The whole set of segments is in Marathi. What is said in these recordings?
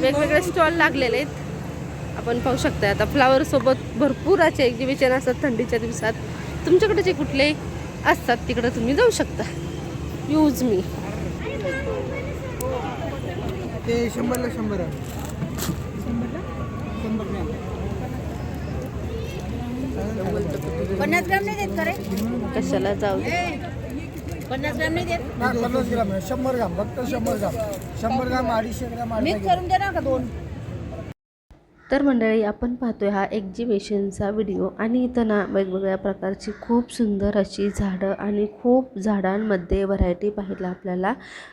वेगवेगळे स्टॉल लागलेले आहेत. आपण पाहू शकता आता फ्लावर सोबत भरपूर असे एक्झिबिशन असतात थंडीच्या दिवसात. तुमच्याकडे जे कुठले असतात तिकडे तुम्ही जाऊ शकता. यूज मी ते शंभरला शंभर. पन्नास ग्राम नाही देत का रे? कशाला जाऊ पन्नास ग्राम नाही देत? पन्नास ग्राम शंभर ग्राम फक्त शंभर ग्राम. शंभर ग्राम अडीचशे ग्राम मिक्स. करून देणार का दोन तर मंडळी आपण पाहतोय हा एक्झिबिशनचा व्हिडिओ आणि इथं ना वेगवेगळ्या प्रकारची खूप सुंदर अशी झाडं आणि खूप झाडांमध्ये व्हरायटी पाहायला आपल्याला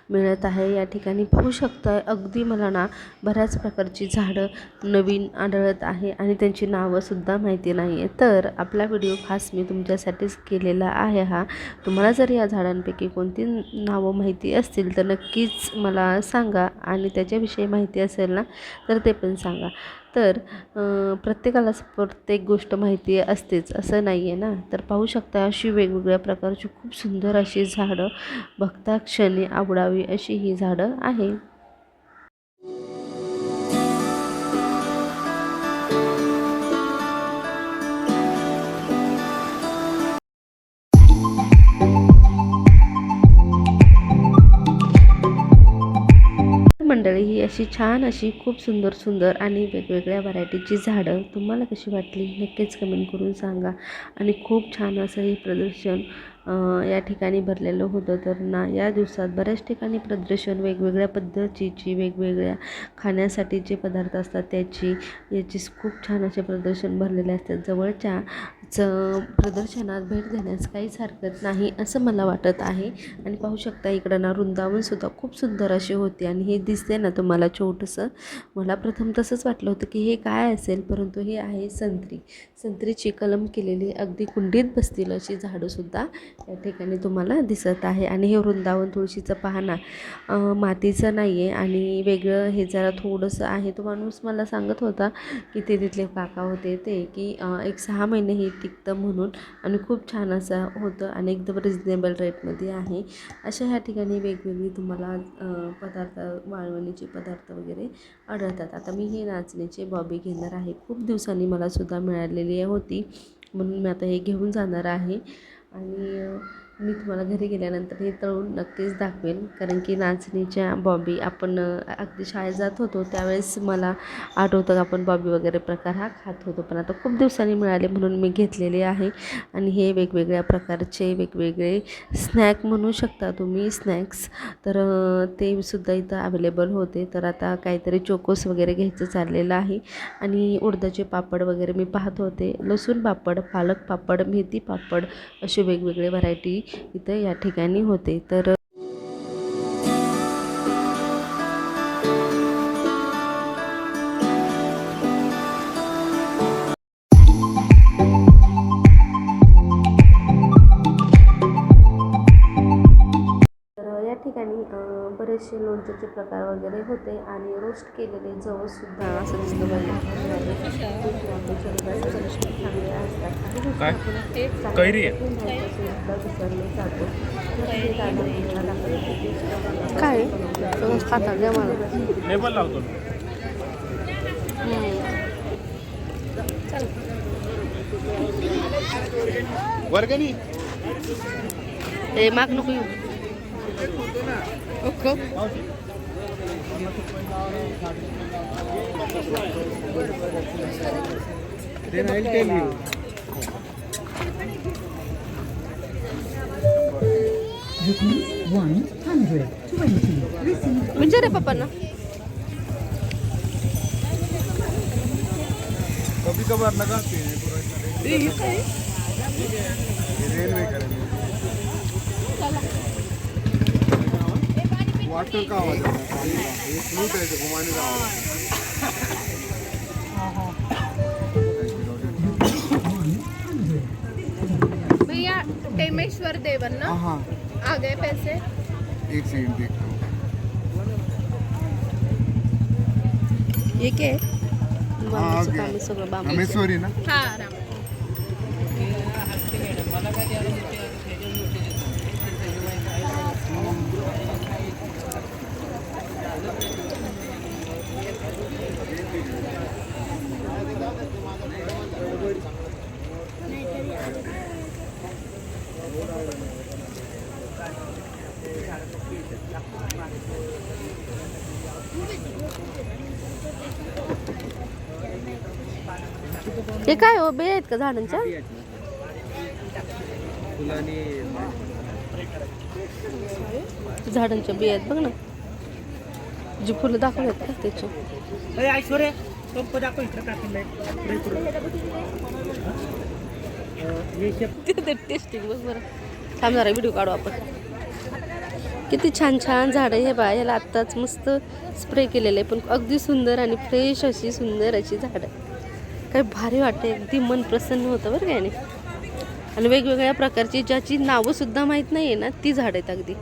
मिळत आहे. या ठिकाणी पाहू शकता अगदी मला ना बऱ्याच प्रकारची झाडं नवीन आढळत आहे आणि त्यांची नावंसुद्धा माहिती नाही आहे तर आपला व्हिडिओ खास मी तुमच्यासाठीच केलेला आहे हा. तुम्हाला जर या झाडांपैकी कोणती नावं माहिती असतील तर नक्कीच मला सांगा आणि त्याच्याविषयी माहिती असेल ना तर ते पण सांगा. तर प्रत्येकालाच प्रत्येक गोष्ट माहिती असतेच असं नाही आहे ना? तर पाहू शकता अशी वेगवेगळ्या प्रकारची खूप सुंदर अशी झाडं बघता क्षणी आवडावी अशी ही झाडं आहे. मंडळी ही अशी छान अशी खूप सुंदर सुंदर आणि वेगवेगळ्या व्हरायटीची झाडं तुम्हाला कशी वाटली नक्कीच कमेंट करून सांगा. आणि खूप छान असं हे प्रदर्शन या ठिकाणी भरलेलं होतं. तर ना या दिवसात बऱ्याच ठिकाणी प्रदर्शन वेगवेगळ्या पद्धतीची वेगवेगळ्या खाण्यासाठी जे पदार्थ असतात. त्याची याची खूप छान असे प्रदर्शन भरलेले असतात. जवळच्या चं प्रदर्शनात भेट देण्यास काहीच हरकत नाही असं मला वाटत आहे. आणि पाहू शकता इकडं ना वृंदावनसुद्धा खूप सुंदर अशी होती आणि हे दिसते ना तुम्हाला छोटंसं. मला प्रथम तसंच वाटलं होतं की हे काय असेल परंतु हे आहे संत्री. संत्रीची कलम केलेली अगदी कुंडीत बसतील अशी झाडंसुद्धा या ठिकाणी तुम्हाला दिसत आहे. आणि हे वृंदावन तुळशीचं पाहना मातीचं नाही आहे आणि वेगळं हे जरा थोडंसं आहे. तो माणूस मला सांगत होता की ते तिथले काका होते ते की एक सहा महिने हे टिकतं म्हणून आणि खूप छान असं होतं आणि एकदम रिजनेबल रेटमध्ये आहे. अशा ह्या ठिकाणी वेगवेगळी तुम्हाला पदार्थ वाळवणीचे पदार्थ वगैरे आढळतात. आता मी हे नाचणीचे बॉबी घेणार आहे. खूप दिवसांनी मला सुद्धा मिळालेली होती. म्हणून मी आता हे घेऊन जाणार आहे. आणि मी तुम्हाला घरी गेल्यानंतर हे तळून नक्कीच दाखवेन. कारण की नाचणीच्या बॉबी आपण अगदी शाळेत जात होतो त्यावेळेस मला आठवतं का आपण बॉबी वगैरे प्रकार हा खात होतो. पण आता खूप दिवसांनी मिळाले म्हणून मी घेतलेले आहे. आणि हे वेगवेगळ्या प्रकारचे वेगवेगळे स्नॅक म्हणू शकता तुम्ही स्नॅक्स. तर ते सुद्धा इथं अवेलेबल होते. तर आता काहीतरी चोकोस वगैरे घ्यायचं चाललेलं आहे. आणि उडदाचे पापड वगैरे मी पाहत होते. लसूण पापड पालक पापड मेथी पापड असे वेगवेगळे व्हरायटी इथं या ठिकाणी होते. तर ठिकाणी अं, बरेचसे लोणच्याचे प्रकार वगैरे होते आणि रोस्ट केलेले जवळसुद्धा असं दिसतं बघा. ते आपल्या शरीरासाठी चांगले असतात आणि दुसरं काय? हे खाता द्या मला वर्गणी. ए माग नको येऊ. Okay Then I'll tell you. Rupees 120. Receive विचारे पप्पांना कभी कभार लगाते हैं रेलवे करेंगे वाटर का आवाज आता है पानी का ये फ्लूट है जो घुमाने का आवाज है भैया टेमेश्वर देवन ना? हाँ आ गए पैसे. एक सेकंड देखता हूँ ये काय हाँ आ रामेश्वरी ना? हा राम. हे काय हो बे आहेत का झाडांच्या? झाडांच्या बिया आहेत बघ ना. जी फुलं दाखवत का त्याची ऐश्वर्या टेस्टिंग बघ बरं. थांब जरा व्हिडिओ काढू आपण. किती छान छान झाडं हे बा. याला आत्ताच मस्त स्प्रे केलेलं आहे. पण अगदी सुंदर आणि फ्रेश अशी सुंदर अशी झाडं. काय भारी वाटते अगदी मन प्रसन्न होतं बरं काय नाही आणि वेगवेगळ्या प्रकारची ज्याची नावं सुद्धा माहीत नाही आहे ना ती झाडं आहेत अगदी.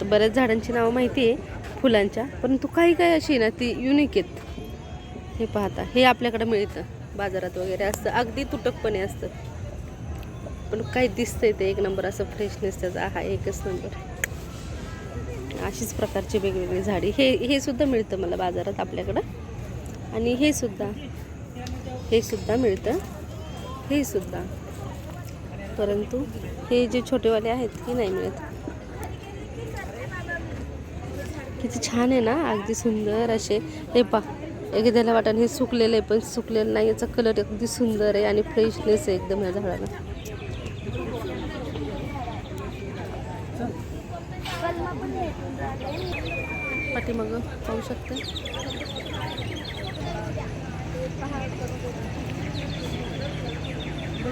तर बऱ्याच झाडांची नावं माहिती आहे फुलांच्या. परंतु काही काही अशी आहे ना ती युनिक आहेत. हे पाहता. हे आपल्याकडे मिळतं. बाजारात वगैरे असतं. अगदी तुटकपणे असतं. पण काही दिसतंय ते. एक नंबर असं फ्रेशनेस त्याचा. हा एकच नंबर. अशीच प्रकारची वेगवेगळी झाडी. हे हे सुद्धा मिळतं मला बाजारात आपल्याकडं. आणि हे सुद्धा. हे सुद्धा मिळतं. हे सुद्धा. परंतु हे जे छोटेवाले आहेत हे नाही मिळत. किती छान आहे ना अगदी सुंदर असे. हे पा एखाद्याला वाटण हे सुकलेलं आहे पण सुकलेलं नाही याचा कलर अगदी सुंदर आहे आणि फ्रेशनेस आहे एकदम या झाडाला. पाठी मग पाहू शकते?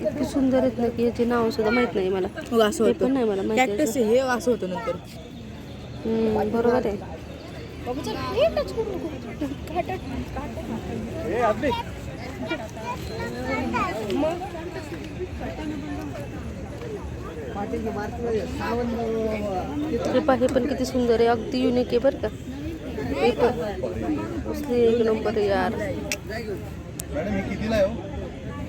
इतकी सुंदर आहेत ना की याचे नाव सुद्धा माहित नाही मला. असं हे पण नाही मला माहिती कॅक्टस हे असं होतं नंतर. हम्म, बरोबर आहे. हे पहा हे पण किती सुंदर आहे. अगदी युनिक आहे बरं का. हे पण. एक नंबर आहे यार. मॅडम हे कितीला आहे हो?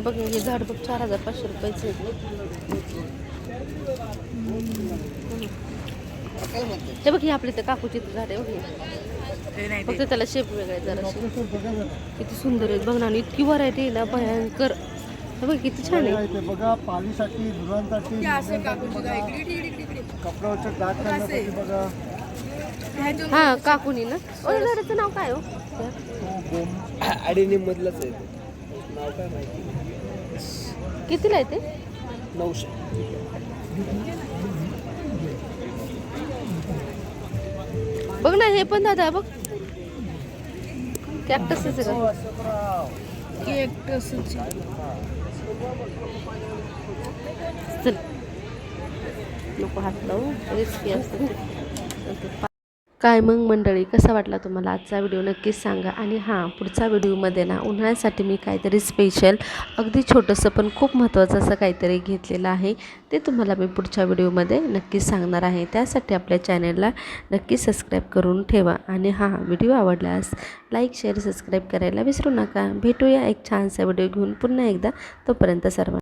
हे हे बघ हे झाड बघ चार हजार पाचशे रुपयाचं. हे बघ हे आपली तर काकूची झाड आहे बघ हे. फक्त त्याला शेप वेगळा आहे जरा किती सुंदर आहेत बघ ना आणि इतकी व्हरायटी आहे ना भयंकर हे बघ किती छान आहे बघा पालीसाठी धुरांसाठी डाग बघा हा काकूनी ना ओ झाडाचं नाव काय हो मधलंच आहे नाव काय माहिती कितीला आहे ते? नऊशे. बघ ना हे पण दादा बघ. कॅक्टस आहे का? चल. नको हात लावू. रिस्की असतं. काय मग मंडळी कसा वाटला तुम्हाला आजचा व्हिडिओ? नक्कीच सांगा. आणि हां पुढच्या व्हिडिओमध्ये ना उन्हाळ्यासाठी मी काहीतरी स्पेशल अगदी छोटंसं पण खूप महत्त्वाचं असं काहीतरी घेतलेलं आहे. ते तुम्हाला मी पुढच्या व्हिडिओमध्ये नक्कीच सांगणार आहे. त्यासाठी आपल्या चॅनलला नक्की सबस्क्राईब करून ठेवा. आणि हां व्हिडिओ आवडल्यास लाईक शेअर सबस्क्राईब करायला विसरू नका. भेटूया एक छानसा व्हिडिओ घेऊन पुन्हा एकदा. तोपर्यंत सर्व